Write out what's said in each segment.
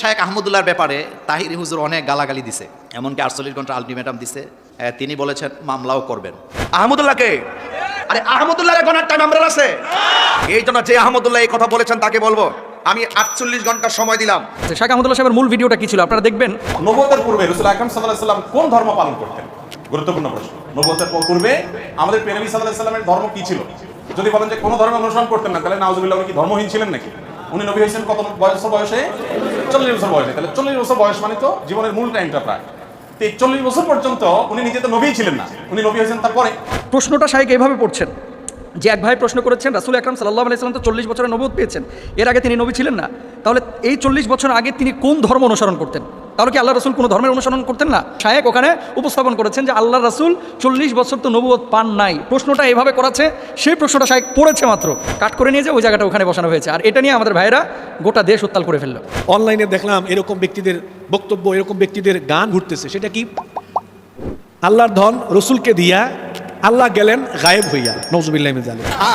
শায়েখ আহমদুল্লাহর ব্যাপারে তাহির হুজুর অনেক গালাগালি দিছে। এমনকি আটচল্লিশ ঘণ্টা আলটিমেটাম দিছে। তিনি বলেছেন মামলাও করবেন। আহমদুল্লাহকে? আরে আহমদুল্লাহর গণার টাইম আমরা আছে। এই জন্য যে আহমদুল্লাহ এই কথা বলেছেন তাকে বলব আমি আটচল্লিশ ঘণ্টা সময় দিলাম। শেখ আহমদুল্লাহ সাহেবের মূল ভিডিওটা কি ছিল? আপনারা দেখবেন। নবতের পূর্বে রসুল আকরম সাল্লাম কোন ধর্ম পালন করতেন? গুরুত্বপূর্ণ প্রশ্ন। নবতের পূর্বে আমাদের পেনবী সাল্লাহ সাল্লামের ধর্ম কি ছিল? যদি বলেন যে কোনো ধর্ম অনুসরণ করতেন না তাহলে নাউজুবিল্লাহ কি ধর্মহীন ছিলেন নাকি? উনি নবী হয়েছেন কত বছর বয়সে? চল্লিশ বছর বয়সে। তাহলে চল্লিশ বছর বয়স মানে তো জীবনের মূল টাইমটা প্রায়। এই চল্লিশ বছর পর্যন্ত উনি নিজে তো নবী ছিলেন না। উনি নবী হয়েছেন তারপরে? প্রশ্নটা শাহেক এইভাবে পড়ছেন, যে এক ভাই প্রশ্ন করেছেন, রাসুল আকরাম সাল্লাহ আলাইসালাম তো চল্লিশ বছরের নবদ পেয়েছেন, এর আগে তিনি নবী ছিলেন না। তাহলে এই চল্লিশ বছর আগে তিনি কোন ধর্ম অনুসরণ করতেন? তাহলে কি আল্লাহ রসুল কোনো ধর্মের অনুসরণ করতেন না? শায়েক ওখানে উপস্থাপন করেছেন যে আল্লাহ রাসুল চল্লিশ বছর তো নবুয়ত পান নাই। প্রশ্নটা এভাবে করাছে সেই প্রশ্নটা শায়েক পড়েছে মাত্র। কাট করে নিয়ে যে ওই জায়গাটা ওখানে বসানো হয়েছে। আর এটা নিয়ে আমাদের ভাইয়েরা গোটা দেশ উত্তাল করে ফেলল। অনলাইনে দেখলাম এরকম ব্যক্তিদের বক্তব্য এরকম ব্যক্তিদের গান ঘুরতেছে। সেটা কি? আল্লাহর ধন রসুলকে দিয়া আল্লাহ গেলেন গায়েব হইয়া। নজুবিল্লাহ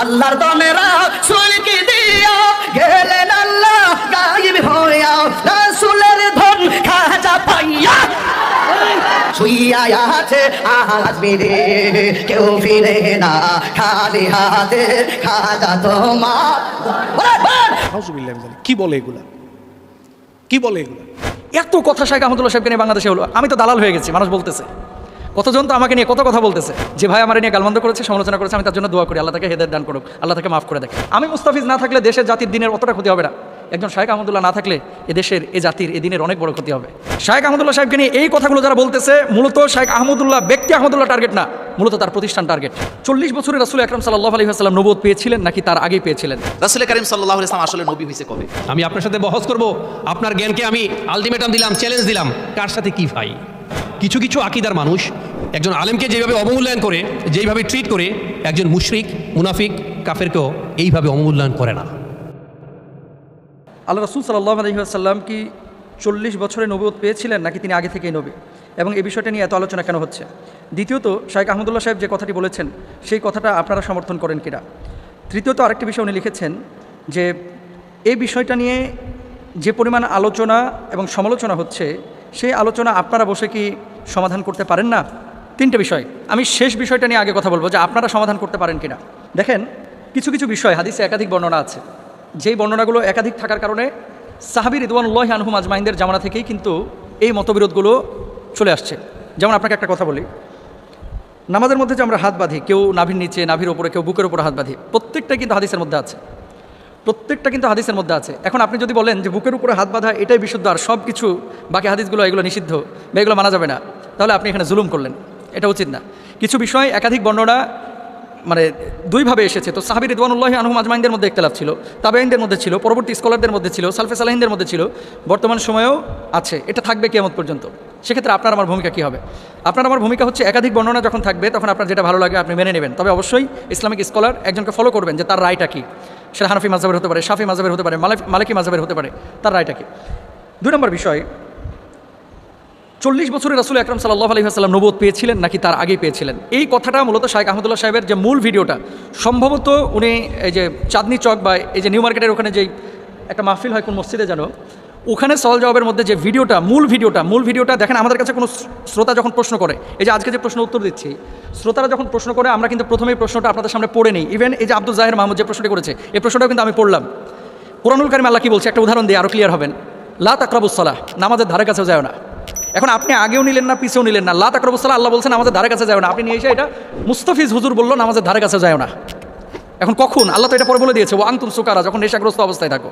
আল্লাহর সুলকি দিয়া গেলেন আল্লাহ গায়েব হইয়া রাসূলের ধন খাজা পাইয়া। শুইয়া আছে আজ মেরে কেউ ফিরে না খালি হাতে খাজা তোমার। কি বলে এগুলা? কি বলে এগুলা? এত কথা শাহেখ আহমদুল্লাহ সাহেবকে নিয়ে বাংলাদেশে হলো। আমি তো দালাল হয়ে গেছি মানুষ বলতেছে। কতজন তো আমাকে নিয়ে কত কথা বলতেছে? যে ভাই আমার নিয়ে গালমন্দ করেছে সমালোচনা করেছে আমি তার জন্য দোয়া করি আল্লাহ তাকে হেদের দান করুক আল্লাহ তাকে মাফ করে দেখে। আমি মুস্তাফিজ না থাকলে দেশের জাতির দিনের অতটা ক্ষতি হবে না। একজন শাহেখ আহমদুল্লাহ না থাকলে এ দেশের এ জাতির এ দিনের অনেক বড় ক্ষতি হবে। শাহেখ আহমদুল্লাহ সাহেবকে নিয়ে এই কথাগুলো যারা বলতেছে মূলত শাহেখ আহমদুল্লাহ ব্যক্তি আহমদুল্লাহ টার্গেট না মূলত তার প্রতিষ্ঠান টার্গেট চল্লিশ বছরের রাসুল আকরম সাল্লাহ আলী আসসালাম নবোধ পেয়েছিলেন নাকি তার আগেই পেয়েছিলেন? রাসুল করিম সাল্লাহ ইসলাম আসলে নবী হয়েছে কবে? আমি আপনার সাথে বহস করব আপনার জ্ঞানকে আমি আলটিমেটাম দিলাম চ্যালেঞ্জ দিলাম। কার সাথে কি ভাই? কিছু কিছু আকিদার মানুষ একজন আলেমকে যেভাবে অবমূল্যায়ন করে, যেইভাবে ট্রিট করে, একজন মুশরিক, মুনাফিক, কাফেরকেও এইভাবে অবমূল্যায়ন করে না। আল্লাহ রসুল সাল্লাহ আলহিহাসাল্লাম কি চল্লিশ বছরে নবীত পেয়েছিলেন নাকি তিনি আগে থেকেই নবী? এবং এই বিষয়টা নিয়ে এত আলোচনা কেন হচ্ছে? দ্বিতীয়ত শাহেখ আহমদুল্লাহ সাহেব যে কথাটি বলেছেন, সেই কথাটা আপনারা সমর্থন করেন কিনা? তৃতীয়ত, আরেকটি বিষয় উনি লিখেছেন যে, এই বিষয়টা নিয়ে যে পরিমাণ আলোচনা এবং সমালোচনা হচ্ছে সেই আলোচনা আপনারা বসে কি সমাধান করতে পারেন না? তিনটে বিষয়। আমি শেষ বিষয়টা নিয়ে আগে কথা বলব যে আপনারা সমাধান করতে পারেন কিনা। দেখেন, কিছু কিছু বিষয়, হাদিসে একাধিক বর্ণনা আছে। যেই বর্ণনাগুলো একাধিক থাকার কারণে সাহাবির রিদওয়ানুল্লাহ আনহুম আজমাইনদের জামানা থেকেই কিন্তু এই মতবিরোধগুলো চলে আসছে। যেমন আপনাকে একটা কথা বলি। নামাজের মধ্যে যে আমরা হাত বাঁধি, কেউ নাভির নিচে, নাভির ওপরে, কেউ বুকের ওপরে হাত বাঁধি প্রত্যেকটা কিন্তু হাদিসের মধ্যে আছে। প্রত্যেকটা কিন্তু হাদিসের মধ্যে আছে। এখন আপনি যদি বলেন যে বুকের উপরে হাত বাঁধা, এটাই বিশুদ্ধ আর সব কিছু বাকি হাদিসগুলো এগুলো নিষিদ্ধ, বা এগুলো মানা যাবে না, তাহলে আপনি এখানে জুলুম করলেন। এটা উচিত না। কিছু বিষয় একাধিক বর্ণনা মানে দুইভাবে এসেছে। তো সাহাবির রিদওয়ানুল্লাহ আনহুম আজমাইনদের মধ্যে একতলাফ ছিল তাবেইনদের মধ্যে ছিল, পরবর্তী স্কলারদের মধ্যে ছিল, সালফে সালাহিনদের মধ্যে ছিল, বর্তমান সময়েও আছে। এটা থাকবে কেমন পর্যন্ত। সেক্ষেত্রে আপনার আমার ভূমিকা কী হবে? আপনার আমার ভূমিকা হচ্ছে একাধিক বর্ণনা যখন থাকবে, তখন আপনার যেটা ভালো লাগে আপনি মেনে নেবেন। তবে অবশ্যই ইসলামিক স্কলার একজনকে ফলো করবেন যে তার রায়টা কী। সেটা হানফি মাজাবের হতে পারে সাফি মাজাবের হতে পারে মালিক মাজাবের হতে পারে, তার রায়টা কী? দুই নম্বর বিষয়, চল্লিশ বছরের রাসুল আকরম সাল্লাহ আলী আসসালাম নবোধ পেয়েছিলেন নাকি তার আগেই পেয়েছিলেন? এই কথাটা মূলত শাহেখ আহমদুল্লাহ সাহেবের যে মূল ভিডিওটা, সম্ভবত উনি এই যে চাঁদনি চক বা এই যে নিউ মার্কেটের ওখানে যেই একটা মাহফিল হয় কোন মসজিদে যেন ওখানে সওয়াল জবাবের মধ্যে যে ভিডিওটা, মূল ভিডিওটা মূল ভিডিওটা দেখেন আমাদের কাছে কোনো শ্রোতা যখন প্রশ্ন করে, এই যে আজকে যে প্রশ্ন উত্তর দিচ্ছি, শ্রোতারা যখন প্রশ্ন করে, আমরা কিন্তু প্রথমেই প্রশ্নটা আপনাদের সামনে পড়ে নিই। ইভেন এই যে আব্দুল জাহের মাহমুদ যে প্রশ্নটি করেছে, এই প্রশ্নটাও কিন্তু আমি পড়লাম। কোরআনুল কারিম আল্লাহ কি বলছে? একটা উদাহরণ দিয়ে আরও ক্লিয়ার হবেন। লা তাকরাবুসালাহ নামাজের ধারে কাছেও যায় না। এখন আপনি আগেও নিলেন না, পিছেও নিলেন না। লা তাকরাবুসালাহ আল্লাহ বলছেন আমাদের ধারে কাছে যায় না। আপনি নিয়ে এসে এটা মুস্তাফিজ হুজুর বলল, নামাজের ধারে কাছে যায় না। এখন কখন? আল্লাহ তো এটা পরে বলে দিয়েছে ও আংতুম সুকারা, যখন নেশাগ্রস্ত অবস্থায় থাকো।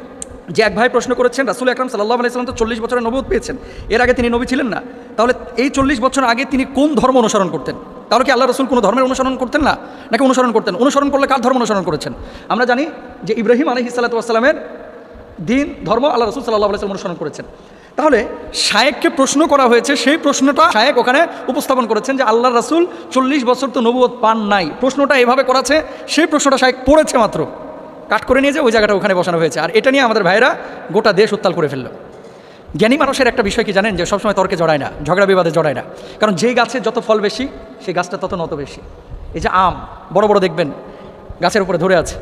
যে এক ভাই প্রশ্ন করেছেন, রাসুল আকরাম সাল্লাহ আলাইসালাম তো চল্লিশ বছরের নবুত পেয়েছেন। এর আগে তিনি নবী ছিলেন না। তাহলে এই চল্লিশ বছর আগে তিনি কোন ধর্ম অনুসরণ করতেন? তাহলে কি আল্লাহ রসুল কোনো ধর্মের অনুসরণ করতেন না? নাকি অনুসরণ করতেন? অনুসরণ করলে কার ধর্ম অনুসরণ করেছেন? আমরা জানি যে ইব্রাহিম আলহি সাল্লাতামের দিন, ধর্ম আল্লাহ রসুল সাল্লাহ আলাইসালাম অনুসরণ করেছেন। তাহলে শায়েককে প্রশ্ন করা হয়েছে, সেই প্রশ্নটা শায়েক ওখানে উপস্থাপন করেছেন যে আল্লাহ রাসূল চল্লিশ বছর তো নবুয়ত পান নাই। প্রশ্নটা এভাবে করাছে, সেই প্রশ্নটা শায়েক পড়েছে মাত্র। কাট করে নিয়ে যে ওই জায়গাটা ওখানে বসানো হয়েছে। আর এটা নিয়ে আমাদের ভাইয়েরা গোটা দেশ উত্তাল করে ফেলল। জ্ঞানী মানুষের একটা বিষয় কি জানেন যে, সবসময় তর্কে জড়ায় না, ঝগড়া বিবাদে জড়ায় না। কারণ যেই গাছের যত ফল বেশি, সেই গাছটা তত নত বেশি। এই যে আম, বড় বড় দেখবেন, গাছের উপরে ধরে আছে।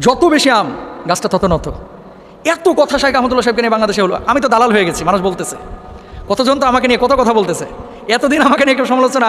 যত বেশি আম, গাছটা তত নত। এত কথা শাহেখ আহমদুল্লাহ সাহেবকে নিয়ে বাংলাদেশে হলো, আমি তো দালাল হয়ে গেছি, মানুষ বলতেছে। কতজন তো আমাকে নিয়ে কত কথা বলতেছে। এতদিন আমাকে নিয়ে একটু সমালোচনা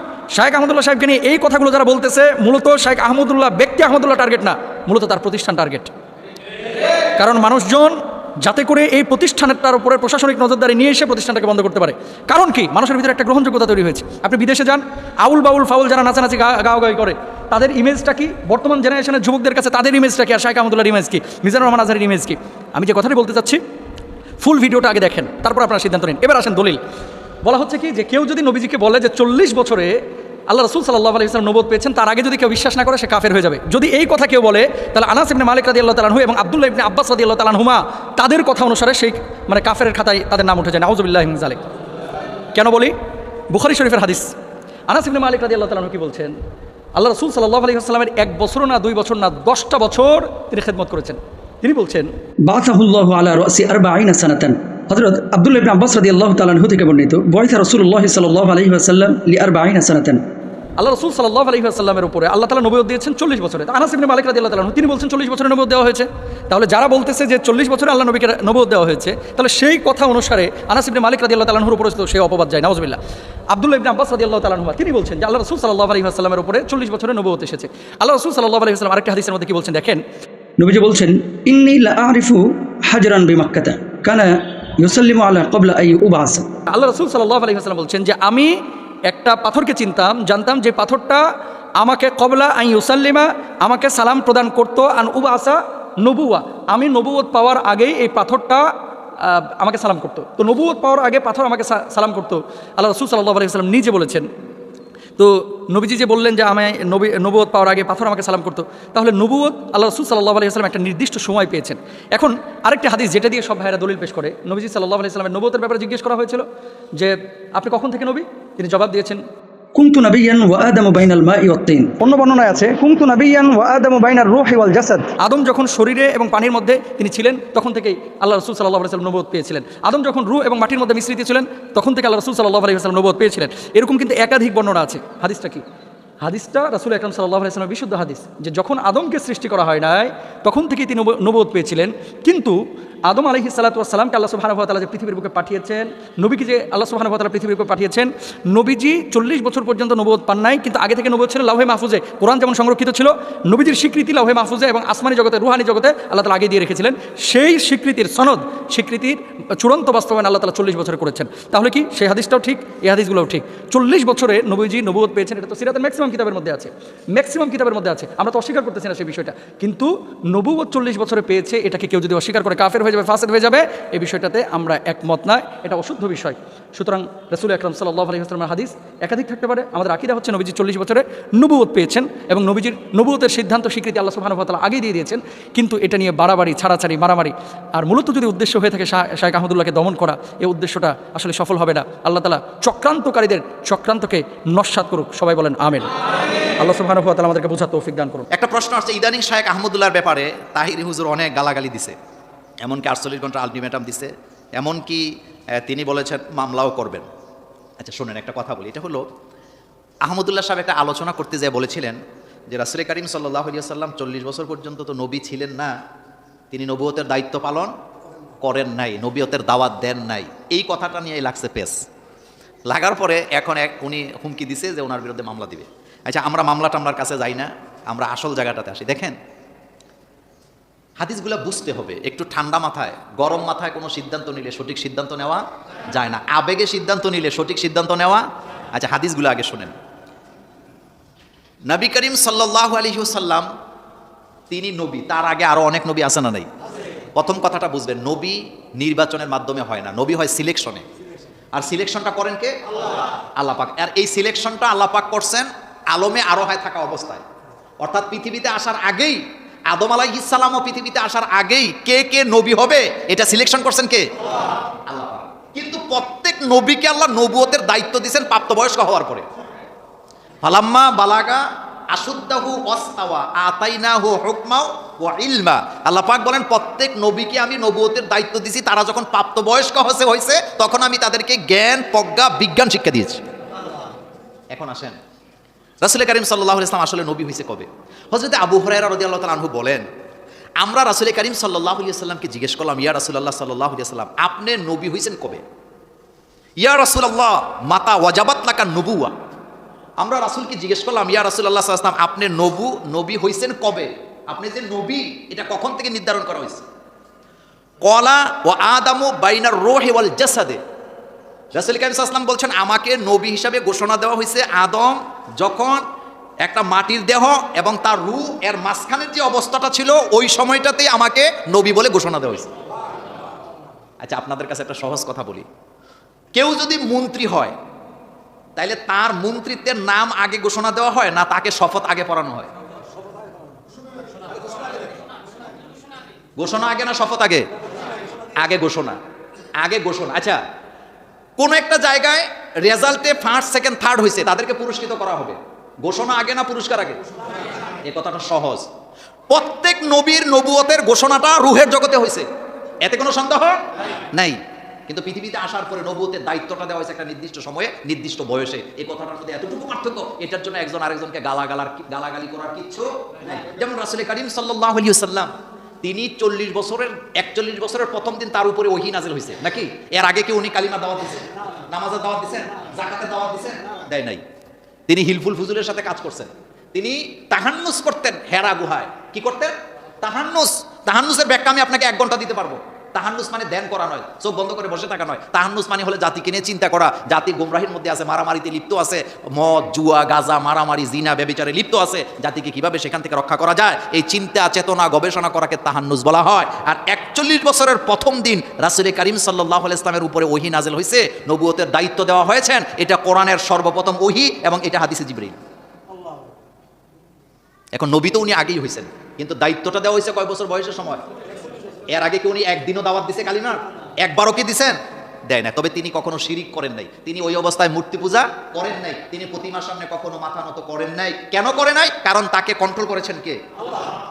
শাহেখ আহমদুল্লাহ সাহেবকে নিয়ে এই কথাগুলো যারা বলতেছে, মূলত শাহেখ আহমদুল্লাহ ব্যক্তি আহমদুল্লাহ টার্গেট না, মূলত তার প্রতিষ্ঠান টার্গেট কারণ মানুষজন যাতে করে এই প্রতিষ্ঠানটার উপরে প্রশাসনিক নজরদারি নিয়ে এসে প্রতিষ্ঠানটাকে বন্ধ করতে পারে। কারণ কি? মানুষের ভিতরে একটা গ্রহণযোগ্যতা তৈরি হয়েছে। আপনি বিদেশে যান, আউল বাউল ফাউল যারা নাচানাচি গা গাওয়াগাই করে, তাদের ইমেজটা কি? বর্তমান জেনারেশনের যুবকদের কাছে তাদের ইমেজটা কি? আর শাহেখ আহমদুল্লাহর ইমেজ কি? মিজানুর রহমান আজহারের ইমেজ কি? আমি যে কথাটি বলতে চাচ্ছি ফুল ভিডিওটা আগে দেখেন, তারপর আপনারা সিদ্ধান্ত নিন। এবার আসেন দলিল। বলা হচ্ছে কি? যে কেউ যদি নবীজিকে বলে যে চল্লিশ বছরে আল্লাহ রসুল সাল্লাহ আলি ইসলাম নবোধ পেয়েছেন, তার আগে যদি কেউ বিশ্বাস না করে, সে কাফের হয়ে যাবে। যদি এই কথা কেউ বলে, তাহলে আনাস ইবনে মালিক রাদি আল্লাহ তালানহু এবং আব্দুল্লাহ ইবনে আব্বাস রাদি আল্লাহ তালানহুমা তাদের কথা অনুসারে সেই মানে কাফের খাতায় তাদের নাম উঠে যায় নাউজুবিল্লাহ জালেক কেন বলি? বুখারি শরীফের হাদিস। আনাস ইবনে মালিক রাদি আল্লাহ তালানহু কি বলছেন? আল্লাহ রসুল সাল্লাহ আলি আসলামের এক বছর না, দুই বছর না, দশটা বছর তিনি খেদমত করেছেন। তিনি বলছেন বাসাহুল্লাহ আলা রসি আরবা আইনা সানাতান। হজরত আব্দুল ইবনে আব্বাস রাদিয়াল্লাহু তাআলা আনহু থেকে বর্ণিত বয়সা রাসূলুল্লাহ সাল্লাল্লাহু আলাইহি ওয়াসাল্লাম লি আরবা আইনা সানাতান আল্লাহ রসুল সাল্লাহ আলহি আসাল্লামের উপরে আল্লাহ তালা নবী দিয়েছেন চল্লিশ বছরে। আনাস ইবনে মালিক রাদি আল্লাহ তালাহ তিনি বলছেন চল্লিশ বছরে নবী দেওয়া হয়েছে। তাহলে যারা বলতেছে যে চল্লিশ বছরে আল্লাহ নবীকে নবী দেওয়া হয়েছে তাহলে সেই কথা অনুসারে আনাস ইবনে মালিক রাদি আল্লাহ তালাহুর উপরে তো সেই অপবাদ যায়। নওয়াজবিল্লাহ আব্দুল্লাহ ইবনে আব্বাস রাদি আল্লাহ তালাহুয়া তিনি বলছেন যে আল্লাহ রসুল সাল্লাহ আলহি আসাল্লামের উপরে চল্লিশ বছরে নবী এসেছে। আল্লাহ রসুল সাল্লাহ আলহি আসলাম আরেকটা হাদিসের মধ্যে কি বলছেন? দেখেন। নবীজি বলছেন ইন্নী লা আরিফু হাজরান বিমাক্কাতা। কানা ইউসাল্লিমু আল্লাহ কবলা আই উবাস আল্লাহ রসুল সাল্লাহ আলহি আসাল্লাম বলছেন যে, আমি একটা পাথরকে চিনতাম, জানতাম যে পাথরটা আমাকে কবলা আই ইউসাল্লিমা, আমাকে সালাম প্রদান করতো, আন উবা আসা নবুয়া আমি নবুয়ত পাওয়ার আগেই এই পাথরটা আমাকে সালাম করতো। তো নবুয়ত পাওয়ার আগে পাথর আমাকে সালাম করতো। আল্লাহ রসুল সাল্লাহ আলাইসাল্লাম নিজে বলেছেন তো নবীজি যে বললেন যে আমি নবী নবুয়ত পাওয়ার আগে পাথর আমাকে সালাম করতো, তাহলে নবুয়ত আল্লাহ রসুল সাল্লাহ আলাইসাল্লাম একটা নির্দিষ্ট সময় পেয়েছেন। এখন আরেকটা হাদিস যেটা দিয়ে সব ভাইয়েরা দলিল পেশ করে, নবীজি সাল্লাহ আলাইসাল্লামের নবুয়তের ব্যাপারে জিজ্ঞেস করা হয়েছিল যে, আপনি কখন থেকে নবী? তিনি জবাব দিয়েছেন কুনতু নাবিয়ান ওয়া আদামু বাইনাল মাই ওয়াত তিন। অন্য বর্ণনায় আছে কুমতু নাবিয়ান ওয়া আদামু বাইনার রূহি ওয়াল জাসাদ। আদম যখন শরীরে এবং পানির মধ্যে তিনি ছিলেন তখন থেকেই আল্লাহ রাসূল সাল্লাল্লাহু আলাইহি নবুয়ত পেয়েছিলেন। আদম যখন রু এবং মাটির মধ্যে মিশ্রিত ছিলেন তখন থেকে আল্লাহ রাসূল সাল্লাল্লাহু আলাইহি নবুয়ত পেয়েছিলেন। এরকম কিন্তু একাধিক বর্ণনা আছে। হাদিসটা কি? হাদিসটা রাসূল আকরাম সাল্লাল্লাহু আলাইহি ওয়াসাল্লামের বিশুদ্ধ হাদিস, যে যখন আদমকে সৃষ্টি করা হয় নাই, তখন থেকেই তিনি নব- নবুয়ত পেয়েছিলেন। কিন্তু আদম আলহি সাল্লাতামকে আল্লাহ ওয়া যে পৃথিবীর বুকে পাঠিয়েছেন, নবীকে যে আল্লাহ ওয়া পৃথিবীর বুকে পাঠিয়েছেন, নবীজি চল্লিশ বছর পর্যন্ত নবুয়ত পান নাই, কিন্তু আগে থেকে নবুয়ত ছিল লাউহে মাহফুজে। কোরআন যেমন সংরক্ষিত ছিল, নবীজির স্বীকৃতি লাউহে মাহফুজে এবং আসমানি জগতে, রুহানি জগতে আল্লাহ তালা আগে দিয়ে রেখেছিলেন। সেই স্বীকৃতির সনদ, স্বীকৃতির চূড়ান্ত বাস্তবায়ন আল্লাহ তালা চল্লিশ বছরে করেছেন। তাহলে কি সেই হাদিসটাও ঠিক, এই হাদিসগুলোও ঠিক। চল্লিশ বছরে নবীজি নবুয়ত পেয়েছেন, এটা তো সিরাতের ম্যাক্সিমাম কিতাবের মধ্যে আছে ম্যাক্সিমাম কিতাবের মধ্যে আছে। আমরা তো অস্বীকার করতেছি না সেই বিষয়টা। কিন্তু নবুয়ত চল্লিশ বছরে পেয়েছে, এটাকে কেউ যদি অস্বীকার করে কাফের হয়ে যাবে ফাঁসের হয়ে যাবে, এই বিষয়টাতে আমরা একমত নয় এটা অশুদ্ধ বিষয়। সুতরাং রসুল আকরম সাল্লাহ আলহি আসলামের হাদিস একাধিক থাকতে পারে। আমাদের আকিদা হচ্ছে নবীজি চল্লিশ বছরে নবুয়ত পেয়েছেন এবং নবীজির নবুয়তের সিদ্ধান্ত স্বীকৃতি আল্লাহ তাআলা আগে দিয়ে দিয়েছেন। কিন্তু এটা নিয়ে বাড়াবাড়ি, ছাড়াছাড়ি, মারামারি আর মূলত যদি উদ্দেশ্য হয়ে থাকে শাহ শাহেখ আহমদুল্লাহকে দমন করা এই উদ্দেশ্যটা আসলে সফল হবে না। আল্লাহ তালা চক্রান্তকারীদের চক্রান্তকে নস্বাত করুক। সবাই বলেন, আমেন। আল্লাহ তাআলা আমাদেরকে বোঝার তৌফিক দান করুন। একটা প্রশ্ন আসছে, ইদানিং শাহেক আহমদুল্লাহর ব্যাপারে তাহিরি হুজুর অনেক গালাগালি দিছে। এমনকি আটচল্লিশ ঘণ্টা আলটিমেটাম দিছে। এমনকি তিনি বলেছেন, মামলাও করবেন। আচ্ছা শোনেন, একটা কথা বলি। এটা হলো, আহমদুল্লাহ সাহেব একটা আলোচনা করতে যেয়ে বলেছিলেন যে রাসুল করিম সাল্লাহ সাল্লাম চল্লিশ বছর পর্যন্ত তো নবী ছিলেন না, তিনি নবুয়তের দায়িত্ব পালন করেন নাই, নবীয়তের দাওয়াত দেন নাই। এই কথাটা নিয়ে লাগছে পেস লাগার পরে এখন এক, উনি হুমকি দিছে যে, ওনার বিরুদ্ধে মামলা দিবে। আচ্ছা আমরা মামলা টামলার কাছে যাই না, আমরা আসল জায়গাটাতে আসি। দেখেন হাদিসগুলো বুঝতে হবে। একটু ঠান্ডা মাথায়, গরম মাথায় কোনো সিদ্ধান্ত নিলে সঠিক সিদ্ধান্ত নেওয়া যায় না। আবেগে সিদ্ধান্ত নিলে সঠিক সিদ্ধান্ত নেওয়া আচ্ছা হাদিসগুলো আগে শোনেন। নবী করিম সাল্লাহ আলহিহসাল্লাম তিনি নবী, তার আগে আরও অনেক নবী আছে না নাই? প্রথম কথাটা বুঝবেন, নবী নির্বাচনের মাধ্যমে হয় না। নবী হয় সিলেকশনে। আর সিলেকশনটা করেন কে? আল্লাপাক আর এই সিলেকশনটা আল্লাহ পাক করছেন আলমে আরও হয় থাকা অবস্থায়। অর্থাৎ পৃথিবীতে আসার আগেই আদম আলাই ইসালামও পৃথিবীতে আসার আগেই কে কে নবী হবে, এটা সিলেকশন করছেন কে? আল্লাহ কিন্তু প্রত্যেক নবীকে আল্লাহ নবুয়তের দায়িত্ব দিয়েছেন প্রাপ্তবয়স্ক হওয়ার পরে। ফালাম্মা বালাগা আশুদ্দাহু অস্তাওয়া আতাইনাহু হুকমাও ওয়া ইলমা। আল্লাহ বলেন, প্রত্যেক নবীকে আমি নবুয়তের দায়িত্ব দিয়েছি, তারা যখন প্রাপ্তবয়স্ক হসে হয়েছে, তখন আমি তাদেরকে জ্ঞান, প্রজ্ঞা, বিজ্ঞান শিক্ষা দিয়েছি। এখন আসেন। রাসুল করিম সাল্লাহ ইসলাম আসলে নবী হয়েছে কবে? হজরত আবু হরাইরা রদি আল্লাহ তালহু বলেন, আমরা রাসুল করিম সাল্লাহ সাল্লামকে জিজ্ঞেস করলাম, ইয়া রাসুল্লাহ সাল্লাহ সাল্লাম আপনি নবী হয়েছেন কবে? ইয়া রাসুল্লাহ মাতা ওয়াজাবাত লাকা নবুয়া আমরা রাসুলকে জিজ্ঞেস করলাম, ইয়া রাসুল্লাহ সাল্লাম আপনি নবু, নবী হইছেন কবে? আপনি যে নবী, এটা কখন থেকে নির্ধারণ করা হয়েছে? কলা ও আদামু বাইনার রোহে ওয়াল জাসাদে। রাসুল কারিম সাল্লাম বলছেন, আমাকে নবী হিসাবে ঘোষণা দেওয়া হয়েছে আদম যখন একটা মাটির দেহ এবং তার রু এর মাঝখানের যে অবস্থাটা ছিল, ওই সময়টাতেই আমাকে নবী বলে ঘোষণা দেওয়া হয়েছে। আচ্ছা আপনাদের কাছে একটা সহজ কথা বলি। কেউ যদি মন্ত্রী হয়, তাইলে তার মন্ত্রিত্বের নাম আগে ঘোষণা দেওয়া হয় না তাকে শপথ আগে পড়ানো হয়? ঘোষণা আগে না শপথ আগে? আগে ঘোষণা। আগে ঘোষণা। আচ্ছা কোন একটা জায়গায় রেজাল্টে ফার্স্ট সেকেন্ড থার্ড হয়েছে তাদেরকে পুরস্কৃত করা হবে। ঘোষণা আগে না পুরস্কার আগে? এই কথাটা সহজ। প্রত্যেক নবীর নবুয়তের ঘোষণাটা রুহের জগতে হয়েছে। এতে কোনো সন্দেহ? নাই। কিন্তু পৃথিবীতে আসার পরে নবুয়তের দায়িত্বটা দেওয়া হয়েছে একটা নির্দিষ্ট সময়ে, নির্দিষ্ট বয়সে। এই কথাটার মধ্যে এতটুকু পার্থক্য, এটার জন্য একজন আরেকজনকে গালাগালার গালাগালি করার কিচ্ছু যেমন রাসুল করিম সাল্লাহ আলী সাল্লাম তিনি চল্লিশ বছরের, একচল্লিশ বছরের প্রথম দিন তার উপরে ওহি নাজিল হয়েছে। নাকি? এর আগে কি উনি কালিমা দাওয়াত দিচ্ছেন নামাজের দাওয়াত দিচ্ছেন জাকাতের দাওয়াত দিচ্ছেন দেয় নাই। তিনি হিলফুল ফুজুলের সাথে কাজ করছেন। তিনি তাহান্নুস করতেন হেরা গুহায়। কি করতেন? তাহান্নুস। তাহান্নুসের ব্যাখ্যা আমি আপনাকে এক ঘণ্টা দিতে পারব। তাহান্নুস মানে ধ্যান করা নয়, চোখ বন্ধ করে বসে থাকা নয়। তাহান্নুস মানে হলে জাতিকে নিয়ে চিন্তা করা। জাতি গোমরাহির মধ্যে আছে, মারামারিতে লিপ্ত আছে, মদ, জুয়া, গাজা, মারামারি, জিনা, ব্যবিচারে লিপ্ত আছে। জাতিকে কীভাবে সেখান থেকে রক্ষা করা যায়? এই চিন্তা, চেতনা, গবেষণা করাকে তাহান্নুস বলা হয়। আর একচল্লিশ বছরের প্রথম দিন রাসুল করিম সাল্লাহ ইসলামের উপরে ওহি নাজেল হয়েছে, নবুয়তের দায়িত্ব দেওয়া হয়েছেন, এটা কোরআনের সর্বপ্রথম ওহি এবং এটা হাদিসে জিবরিল। এখন নবী তো উনি আগেই হয়েছেন, কিন্তু দায়িত্বটা দেওয়া হয়েছে কয় বছর বয়সের সময়? এর আগে কি উনি একদিনও দাওয়াত দিছে কালিমার? একবারও কি দিছেন? দেয় না তবে তিনি কখনো শিরিক করেন নাই। তিনি ওই অবস্থায় মূর্তি পূজা করেন নাই। তিনি প্রতিমার সামনে কখনো মাথা নত করেন নাই। কেন করে নাই? কারণ তাকে কন্ট্রোল করেছেন কে?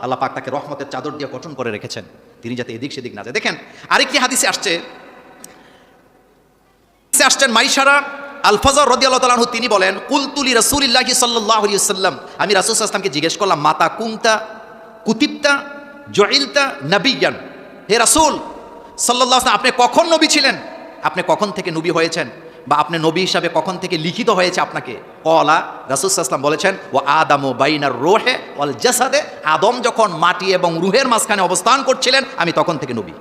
আল্লাহ পাক তাকে রহমতের চাদর দিয়ে গঠন করে রেখেছেন। তিনি যাতে এদিক সেদিক না যায়। দেখেন, আরেকটি হাদিসে আসছে। আসছেন মাইশারা আলফাজর রদি আল্লাহ তিনি বলেন কুলতুলি রসুলিল্লাহি সাল্লাহ সাল্লাম আমি রাসুল আসলামকে জিজ্ঞেস করলাম, মাতা কুংতা কুতিপ্তা জয়িলতা নবিয়ান? হে রাসুল সাল্লাহ আপনি কখন নবী ছিলেন? আপনি কখন থেকে নবী হয়েছেন? বা আপনি নবী হিসাবে কখন থেকে লিখিত হয়েছে আপনাকে? কলা রাসুল আসলাম বলেছেন ও আদাম ও বাইনার রোহে অল জাসাদে আদম যখন মাটি এবং রুহের মাঝখানে অবস্থান করছিলেন, আমি তখন থেকে নবী।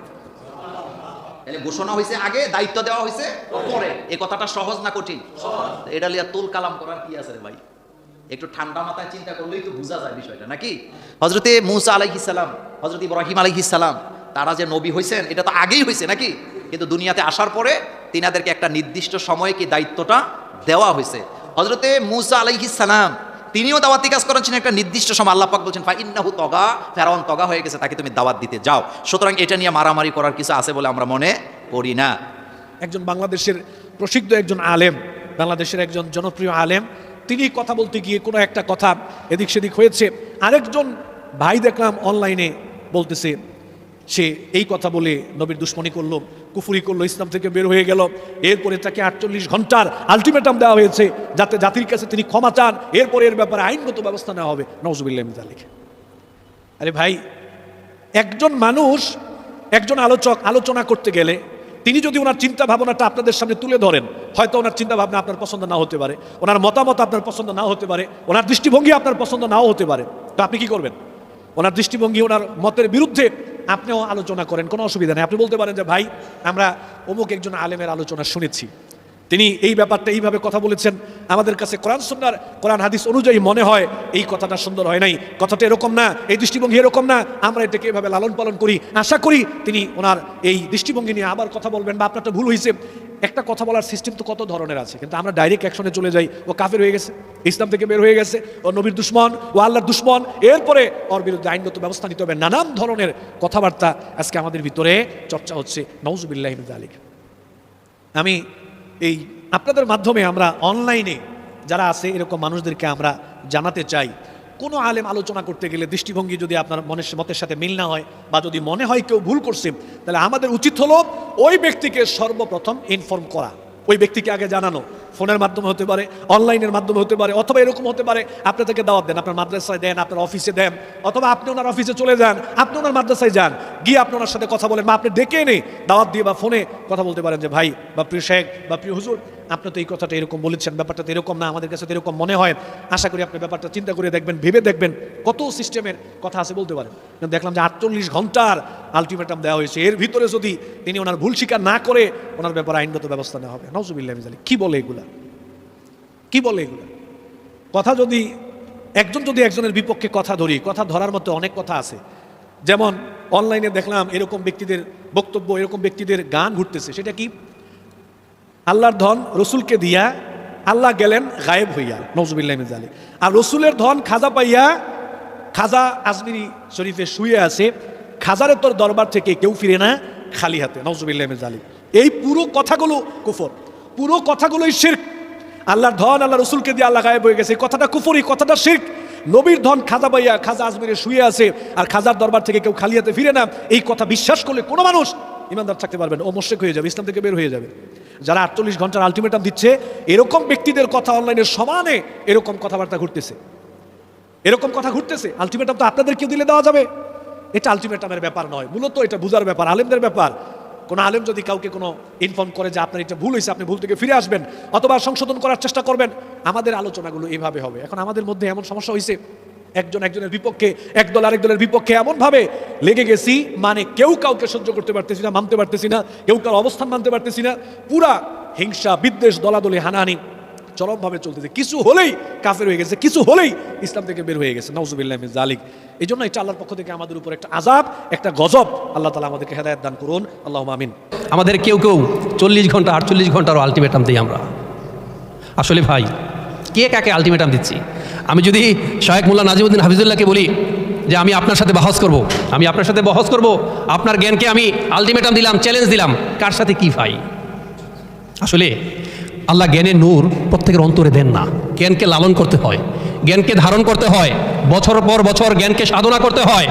ঘোষণা হয়েছে আগে, দায়িত্ব দেওয়া হয়েছে পরে। এই কথাটা সহজ না কঠিন? এটা লিয়া তুল কালাম করার কি আছে ভাই? একটু ঠান্ডা মাথায় চিন্তা করলেই তো বোঝা যায় বিষয়টা, নাকি? হজরতে মুসা আলাইহিস সালাম হজরত ইব্রাহিম আলাইহিস তারা যে নবী হয়েছেন এটা তো আগেই হয়েছে নাকি? কিন্তু দুনিয়াতে আসার পরে তিনাদেরকে একটা নির্দিষ্ট সময়ে কি দায়িত্বটা দেওয়া হয়েছে। হজরতে মুসা সালাম, তিনিও দাওয়াতি কাজ করেছেন একটা নির্দিষ্ট সময়। আল্লাহ পাক বলছেন, ফাইন্নাহু তগা ফেরাউন তগা হয়ে গেছে, তাকে তুমি দাওয়াত দিতে যাও। সুতরাং এটা নিয়ে মারামারি করার কিছু আছে বলে আমরা মনে করি না। একজন বাংলাদেশের প্রসিদ্ধ একজন আলেম, বাংলাদেশের একজন জনপ্রিয় আলেম, তিনি কথা বলতে গিয়ে কোনো একটা কথা এদিক সেদিক হয়েছে। আরেকজন ভাই দেখলাম অনলাইনে বলতেছে সে এই কথা বলে নবীর দুশ্মনী করল, কুফুরি করল, ইসলাম থেকে বের হয়ে গেল। এরপরে তাকে আটচল্লিশ ঘণ্টার আলটিমেটাম দেওয়া হয়েছে, যাতে জাতির কাছে তিনি ক্ষমা চান। এরপরে এর ব্যাপারে আইনগত ব্যবস্থা নেওয়া হবে। নজরুল্লাহ মিজালিক আরে ভাই, একজন মানুষ, একজন আলোচক আলোচনা করতে গেলে তিনি যদি ওনার চিন্তা ভাবনাটা আপনাদের সামনে তুলে ধরেন, হয়তো ওনার চিন্তা ভাবনা আপনার পছন্দ না হতে পারে, ওনার মতামত আপনার পছন্দ নাও হতে পারে, ওনার দৃষ্টিভঙ্গি আপনার পছন্দ নাও হতে পারে। তো আপনি কি করবেন? ওনার দৃষ্টিভঙ্গি, ওনার মতের বিরুদ্ধে আপনিও আলোচনা করেন, কোনো অসুবিধা নেই। আপনি বলতে পারেন যে, ভাই, আমরা অমুক একজন আলেমের আলোচনা শুনেছি। তিনি এই ব্যাপারটা এইভাবে কথা বলেছেন। আমাদের কাছে কোরআন, সুন্নার, কোরআন, হাদিস অনুযায়ী মনে হয় এই কথাটা সুন্দর হয় নাই। কথাটা এরকম না, এই দৃষ্টিভঙ্গি এরকম না। আমরা এটাকে এভাবে লালন পালন করি। আশা করি তিনি ওনার এই দৃষ্টিভঙ্গি নিয়ে আবার কথা বলবেন বা আপনারটা ভুল হয়েছে একটা কথা বলার সিস্টেম তো কত ধরনের আছে, কিন্তু আমরা ডাইরেক্ট অ্যাকশনে চলে যাই, ও কাফের হয়ে গেছে, ইসলাম থেকে বের হয়ে গেছে, ও নবীর দুশ্মন, ও আল্লাহর দুশ্মন, এরপরে ওর বিরুদ্ধে আইনগত ব্যবস্থা নিতে হবে, নানান ধরনের কথাবার্তা আজকে আমাদের ভিতরে চর্চা হচ্ছে নওজুবিল্লাহ আলিক আমি এই আপনাদের মাধ্যমে আমরা অনলাইনে যারা আছে, এরকম মানুষদেরকে আমরা জানাতে চাই কোনো আলেম আলোচনা করতে গেলে দৃষ্টিভঙ্গি যদি আপনার মনের মতের সাথে মিল না হয় বা যদি মনে হয় কেউ ভুল করছে, তাহলে আমাদের উচিত হলো ওই ব্যক্তিকে সর্বপ্রথম ইনফর্ম করা। ওই ব্যক্তিকে আগে জানানো। ফোনের মাধ্যমে হতে পারে, অনলাইনের মাধ্যমে হতে পারে, অথবা এরকম হতে পারে, আপনি তাকে দাওয়াত দেন, আপনার মাদ্রাসায় দেন, আপনার অফিসে দেন, অথবা আপনি ওনার অফিসে চলে যান, আপনি ওনার মাদ্রাসায় যান, গিয়ে আপনি ওনার সাথে কথা বলেন, বা আপনি ডেকে এনে দাওয়াত দিয়ে বা ফোনে কথা বলতে পারেন যে, ভাই, বা প্রিয় শেখ, বা প্রিয় হুজুর, আপনি তো এই কথাটা এরকম বলেছেন, ব্যাপারটা তো এরকম না, আমাদের কাছে তো এরকম মনে হয়। আশা করি আপনি ব্যাপারটা চিন্তা করে দেখবেন, ভেবে দেখবেন কত সিস্টেমের কথা আছে বলতে পারেন। কিন্তু দেখলাম যে আটচল্লিশ ঘণ্টার আলটিমেটাম দেওয়া হয়েছে। এর ভিতরে যদি তিনি ওনার ভুল স্বীকার না করে, ওনার ব্যাপারে আইনগত ব্যবস্থা নেওয়া হবে। নজরুল্লাহ মিজালি কি বলে এগুলা? কি বলে এগুলো? কথা যদি, একজন যদি একজনের বিপক্ষে কথা ধরি, কথা ধরার মতো অনেক কথা আছে। যেমন অনলাইনে দেখলাম এরকম ব্যক্তিদের বক্তব্য, এরকম ব্যক্তিদের গান ঘুরতেছে, সেটা কি? আল্লাহর ধন রসুলকে দিয়া আল্লাহ গেলেন গায়েব হইয়া নজরুল্লাহ মিজালি আর রসুলের ধন খাজা পাইয়া, খাজা আজমিরি শরীফে শুয়ে আছে খাজারের তোর দরবার থেকে কেউ ফিরে না, খালি হাতে নজরুল্লাহ মিজালি এই পুরো কথাগুলো কুফর, পুরো কথাগুলোই শির্ক। আল্লাহর ধন আল্লাহ রসুলকে দিয়ে আল্লাহ গায়েব হয়ে গেছে। কথাটা কুফরি, কথাটা শির্ক। নবীর ধন খাজা পাইয়া খাজা আজমিরে শুয়ে আছে আর খাজার দরবার থেকে কেউ খালি হাতে ফিরে না। এই কথা বিশ্বাস করলে কোনো মানুষ ইমানদার থাকতে পারবেন ও মোশেক হয়ে যাবে, ইসলাম থেকে বের হয়ে যাবে। যারা আটচল্লিশ ঘণ্টার আলটিমেটাম দিচ্ছে, এরকম ব্যক্তিদের কথা অনলাইনে সমানে এরকম কথাবার্তা ঘুরতেছে। এরকম কথা ঘুরতেছে। আলটিমেটাম তো আপনাদের কেউ দিলে দেওয়া যাবে। এটা আলটিমেটামের ব্যাপার নয়। মূলত এটা বুঝার ব্যাপার, আলেমদের ব্যাপার। কোনো আলেম যদি কাউকে কোনো ইনফর্ম করে যে আপনার এটা ভুল হয়েছে, আপনি ভুল থেকে ফিরে আসবেন অথবা সংশোধন করার চেষ্টা করবেন, আমাদের আলোচনাগুলো এভাবে হবে। এখন আমাদের মধ্যে এমন সমস্যা হয়েছে, একজন একজনের বিপক্ষে একদল আরেক দলের বিপক্ষে এমনভাবে লেগে গেছি মানে কেউ কাউকে সহ্য করতে পারতেছি না, মানতে পারতেছি না, কেউ কারও অবস্থান মানতে পারতেছি না, পুরা হিংসা, বিদ্বেষ, দলাদলি, হানাহানি। চরমভাবে চলতেছে। কিছু হলেই কাফের হয়ে গেছে, কিছু হলেই ইসলাম থেকে বের হয়ে গেছে। নওজুবিল্লাহ জালিক এই জন্য এটা আল্লাহর পক্ষ থেকে আমাদের উপর একটা আজাব একটা গজব আল্লাহ তালা আমাদেরকে হেদায়ত দান করুন। আল্লাহ আমিন। আমাদের কেউ কেউ চল্লিশ ঘণ্টা, আটচল্লিশ ঘন্টারও আলটিমেটাম দিই আমরা। আসলে ভাই, কে কাকে আলটিমেটাম দিচ্ছি? আমি যদি শাহেক মোল্লা নাজিমুদ্দিন হাফিজুল্লাহকে বলি যে আমি আপনার সাথে বহস করব, আমি আপনার সাথে বহস করব, আপনার জ্ঞানকে আমি আলটিমেটাম দিলাম চ্যালেঞ্জ দিলাম, কার সাথে কি ভাই? আসলে আল্লাহ জ্ঞানের নূর প্রত্যেকের অন্তরে দেন না। জ্ঞানকে লালন করতে হয়, জ্ঞানকে ধারণ করতে হয়, বছর পর বছর জ্ঞানকে সাধনা করতে হয়।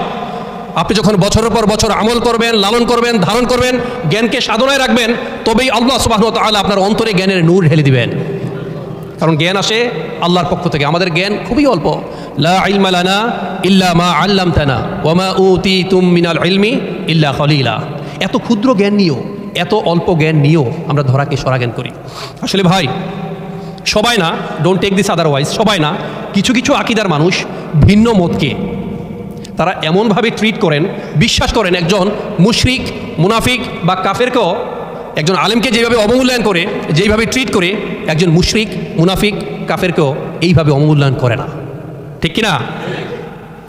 আপনি যখন বছরের পর বছর আমল করবেন, লালন করবেন, ধারণ করবেন, জ্ঞানকে সাধনায় রাখবেন, তবেই আল্লাহ সুবাহ তাআলা আপনার অন্তরে জ্ঞানের নূর ঢেলে দিবেন। কারণ জ্ঞান আসে আল্লাহর পক্ষ থেকে। আমাদের জ্ঞান খুবই অল্প। লা ইল্লা মা আল্লামতানা, ওয়া মা উতিতুম মিনাল ইলমি ইল্লা এত ক্ষুদ্র জ্ঞান নিয়েও এত অল্প জ্ঞান নিয়েও আমরা ধরাকে সরা জ্ঞান করি। আসলে ভাই, সবাই না ডোন্ট টেক দিস আদারওয়াইজ সবাই না, কিছু কিছু আকিদার মানুষ ভিন্ন মতকে, তারা এমনভাবে ট্রিট করেন, বিশ্বাস করেন একজন মুশরিক, মুনাফিক বা কাফেরকেও, একজন আলেমকে যেভাবে অবমূল্যায়ন করে যেইভাবে ট্রিট করে, একজন মুশরিক, মুনাফিক, কাফেরকেও এইভাবে অবমূল্যায়ন করে না। ঠিক কি না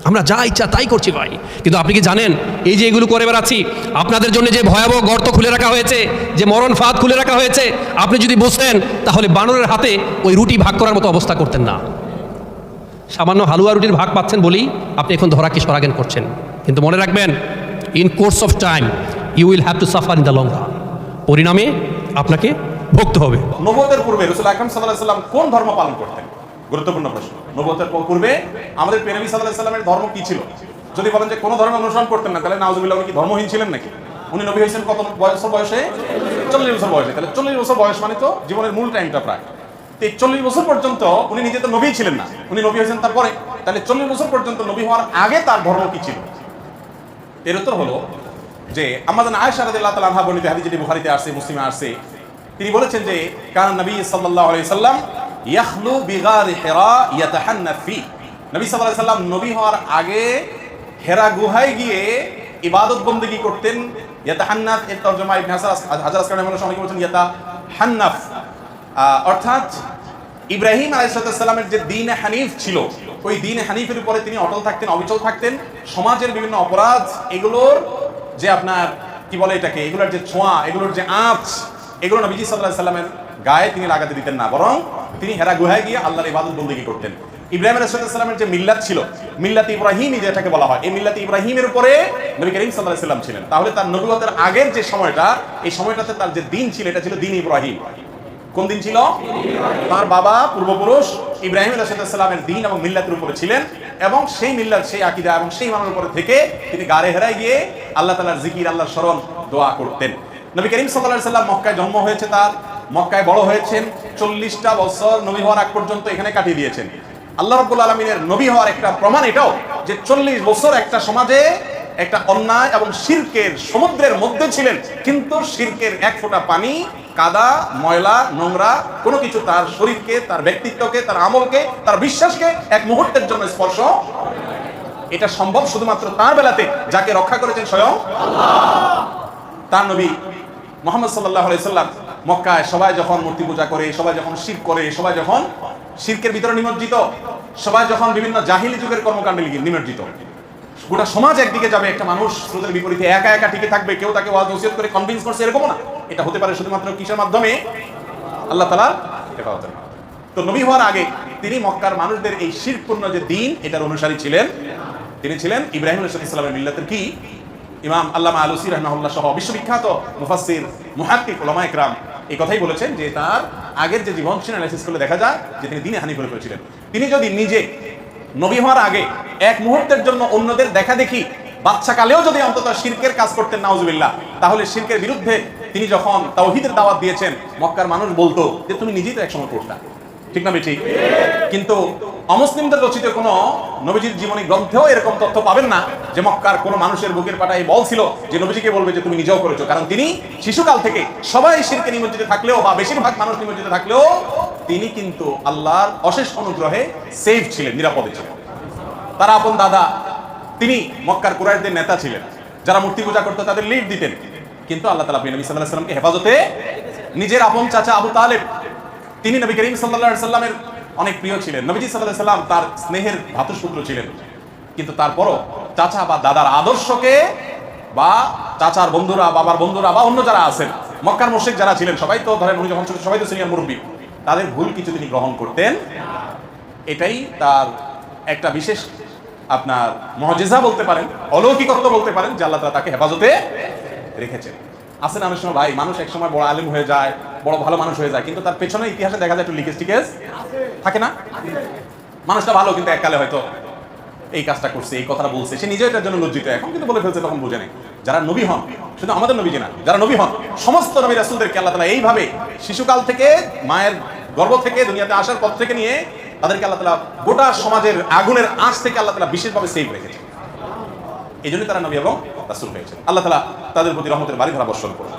আমরা যা ইচ্ছা তাই করছি ভাই। কিন্তু আপনি কি জানেন, এই যে এগুলো করে বেড়াচ্ছি, আপনাদের জন্য যে ভয়াবহ গর্ত খুলে রাখা হয়েছে, যে মরণ ফাঁদ খুলে রাখা হয়েছে, আপনি যদি বসতেন তাহলে বানরের হাতে ওই রুটি ভাগ করার মতো অবস্থা করতেন না। সামান্য হালুয়া রুটির ভাগ পাচ্ছেন বলেই আপনি এখন ধরাকে সরাগেন করছেন। কিন্তু মনে রাখবেন in course of time you will have to suffer in the long run পরিণামে আপনাকে ভুগতে হবে। নবদের পূর্বে রসুল আকরম সাল্লাহ সাল্লাম কোন ধর্ম পালন করতেন? গুরুত্বপূর্ণ প্রশ্ন। নবতের পূর্বে আমাদের পেনবী সাল্লাহ সাল্লামের ধর্ম কি ছিল? যদি বলেন যে কোনো ধর্ম অনুসরণ করতেন না, তাহলে নাউজুবিল্লাহ উনি কি ধর্মহীন ছিলেন নাকি? উনি নবী হয়েছেন কত বছর বয়সে? চল্লিশ বছর বয়সে। তাহলে চল্লিশ বছর বয়স মানে তো জীবনের মূল টাইমটা প্রায়। এই চল্লিশ বছর পর্যন্ত উনি নিজে তো নবী ছিলেন না। উনি নবী হয়েছেন তারপরে। তাহলে চল্লিশ বছর পর্যন্ত নবী হওয়ার আগে তার ধর্ম কি ছিল? এর উত্তর হলো যে আমাদের আয়েশা রাদিয়াল্লাহু তাআলা আনহা বর্ণিত হাদিস যেটি বুখারীতে আসছে, মুসলিমে আসছে। তিনি বলেছেন যে কারণ নবী সাল্লাল্লাহু আলাইহি সাল্লাম ইয়াখলু বিগার হিরা ইয়াতাহান্না ফি। নবী আলাইহি সাল্লাম নবী হওয়ার আগে হেরা গুহায় গিয়ে ইবাদত বন্দেগী করতেন। ইয়াতাহান্নাফ এর তরজমা ইবনে হাজার হাজার আসকানের মানুষ অনেকে বলেছেন ইয়াতা হান্নাফ অর্থাৎ ইব্রাহিম আলাইসালামের যে দিন হানিফ ছিল, ওই দিন হানিফের উপরে তিনি অটল থাকতেন, অবিচল থাকতেন। সমাজের বিভিন্ন অপরাধ, এগুলোর যে আপনার, কি বলে এটাকে, এগুলোর যে ছোঁয়া, এগুলোর যে আঁচ, এগুলো নবীজি সাল্লাহ সাল্লামের গায়ে তিনি লাগাতে দিতেন না। বরং তিনি হেরা গুহায় গিয়ে আল্লাহর ইবাদত বন্দিগি করতেন? ইব্রাহিম আলাইসাল্লামের যে মিল্লাত ছিল, মিল্লাত ইব্রাহিমই যেটাকে বলা হয়, এই মিল্লাত ইব্রাহিমের উপরে নবী করিম সাল্লাহ ছিলেন। তাহলে তার নবুয়তের আগের যে সময়টা, এই সময়টাতে তার যে দিন ছিল, এটা ছিল দিন ইব্রাহিম। কোন দিন ছিল? তার বাবা পূর্বপুরুষ ইব্রাহিম আলাইসাল্লামের দিন এবং মিল্লাতের উপরে ছিলেন এবং সেই মিল্লাত, সেই আকিদা এবং সেই মানুষের উপরে থেকে তিনি গাড়ে হেরায় গিয়ে আল্লাহ তালার জিকির আল্লাহ স্মরণ, দোয়া করতেন। নবী করিম সাল্লাহ সাল্লাম মক্কায় জন্ম হয়েছে তার। মক্কায় বড় হয়েছেন চল্লিশটা বছর নবী হওয়ার আগ পর্যন্ত এখানে কাটিয়ে দিয়েছেন। আল্লাহ রব্বুল আলমিনের নবী হওয়ার একটা প্রমাণ এটাও যে চল্লিশ বছর একটা সমাজে একটা অন্যায় এবং শিরকের সমুদ্রের মধ্যে ছিলেন, কিন্তু শিরকের এক ফোঁটা পানি, কাদা, ময়লা, নোংরা, কোনো কিছু তার শরীরকে, তার ব্যক্তিত্বকে, তার আমলকে, তার বিশ্বাসকে এক মুহূর্তের জন্য স্পর্শ এটা সম্ভব শুধুমাত্র তার বেলাতে, যাকে রক্ষা করেছেন স্বয়ং তার নবী মোহাম্মদ সাল্লাহ সাল্লাম মক্কায় সবাই যখন মূর্তি পূজা করে, সবাই যখন শির করে, সবাই যখন শিরকের ভিতরে নিমজ্জিত, সবাই যখন বিভিন্ন জাহিলি যুগের কর্মকাণ্ডে নিমজ্জিত। গোটা সমাজ একদিকে যাবে, একটা মানুষ স্রোতের বিপরীতে একা একা টিকে থাকবে, কেউ তাকে ওয়াজ নসিহত করে কনভিন্স করছে এরকম না। এটা হতে পারে শুধুমাত্র কিসের মাধ্যমে? আল্লাহ তালা হেফাজতের। তো নবী হওয়ার আগে তিনি মক্কার মানুষদের এই শিরপূর্ণ যে দিন, এটার অনুসারী ছিলেন। তিনি ছিলেন ইব্রাহিম ইসলামের মিল্লাতের কি? ইমাম আল্লামা আলুসি রহমাহুল্লাহ সহ বিশ্ববিখ্যাত মুফাসসির, মুহাক্কিক ওলামা ইকরাম এই কথাই বলেছেন যে তার আগের যে জীবন ছিল অ্যানালাইসিস করলে দেখা যায় যে তিনি দিনে হানি করে করেছিলেন তিনি যদি নিজে নবী হওয়ার আগে এক মুহূর্তের জন্য অন্যদের দেখা দেখি বাচ্চা কালেও যদি অন্তত শিরকের কাজ করতেন, নাউজুবিল্লাহ, তাহলে শিরকের বিরুদ্ধে তিনি যখন তাওহীদের দাওয়াত দিয়েছেন, মক্কার মানুষ বলতো যে, তুমি নিজেই তো একসময় করতা ঠিক না ঠিক কিন্তু অমুসলিমদের রচিত কোনো নবীজির জীবনী গ্রন্থেও এরকম তথ্য পাবেন না যে মক্কার কোনো মানুষের বুকের পাটায় বল ছিল যে নবীজিকে বলবে যে তুমি নিজেও করেছ। কারণ তিনি শিশুকাল থেকে সবাই শিরকে নিমজ্জিত থাকলেও বা বেশিরভাগ মানুষ নিমজ্জিত থাকলেও তিনি কিন্তু আল্লাহর অশেষ অনুগ্রহে সেফ ছিলেন, নিরাপদে ছিলেন। তার আপন দাদা, তিনি মক্কার কুরাইশদের নেতা ছিলেন। যারা মূর্তি পূজা করতো, তাদের লিড দিতেন। কিন্তু আল্লাহ তালা নবী সাল্লাহ সাল্লামকে হেফাজতে নিজের আপন চাচা আবু তালেব তিনি নবী করিম সাল্লাহ সাল্লামের অনেক প্রিয় ছিলেন। নবীজি সাল্লাহ সাল্লাম তার স্নেহের ভাতসূত্র ছিলেন। কিন্তু তারপরও চাচা বা দাদার আদর্শকে বা চাচার বন্ধুরা, বাবার বন্ধুরা বা অন্য যারা আছেন, মক্কার মুর্শিক যারা ছিলেন, সবাই তো ধরেন উনি যখন সবাই তো সিনিয়র মুরব্বী, তাদের ভুল কিছু তিনি গ্রহণ করতেন। এটাই তার একটা বিশেষ আপনার মহজেজা বলতে পারেন, অলৌকিকত্ব বলতে পারেন, যে আল্লাহ তাকে হেফাজতে রেখেছেন। আসেন অনেক সময় ভাই, মানুষ এক সময় বড় আলিম হয়ে যায়, বড় ভালো মানুষ হয়ে যায়, কিন্তু তার পেছনে ইতিহাসে দেখা যায় একটু লিকেজ টিকেজ থাকে না? মানুষটা ভালো, কিন্তু এককালে হয়তো এই কাজটা করছে, এই কথাটা বলছে। সে নিজে এটার জন্য লজ্জিত, এখন কিন্তু বলে ফেলছে, তখন বুঝে নেই। যারা নবী হন, শুধু আমাদের নবী না, যারা নবী হন, সমস্ত নবী রাসুলদেরকে আল্লাহ তালা এইভাবে শিশুকাল থেকে, মায়ের গর্ভ থেকে, দুনিয়াতে আসার পর থেকে নিয়ে, তাদেরকে আল্লাহ তালা গোটা সমাজের আগুনের আঁচ থেকে আল্লাহ তালা বিশেষভাবে সেভ রেখেছে। এই জন্য তারা নবী এবং রাসুল হয়েছেন আল্লাহ তালা তাদের প্রতি রহমতের বাড়ি ধরা বর্ষণ করুন।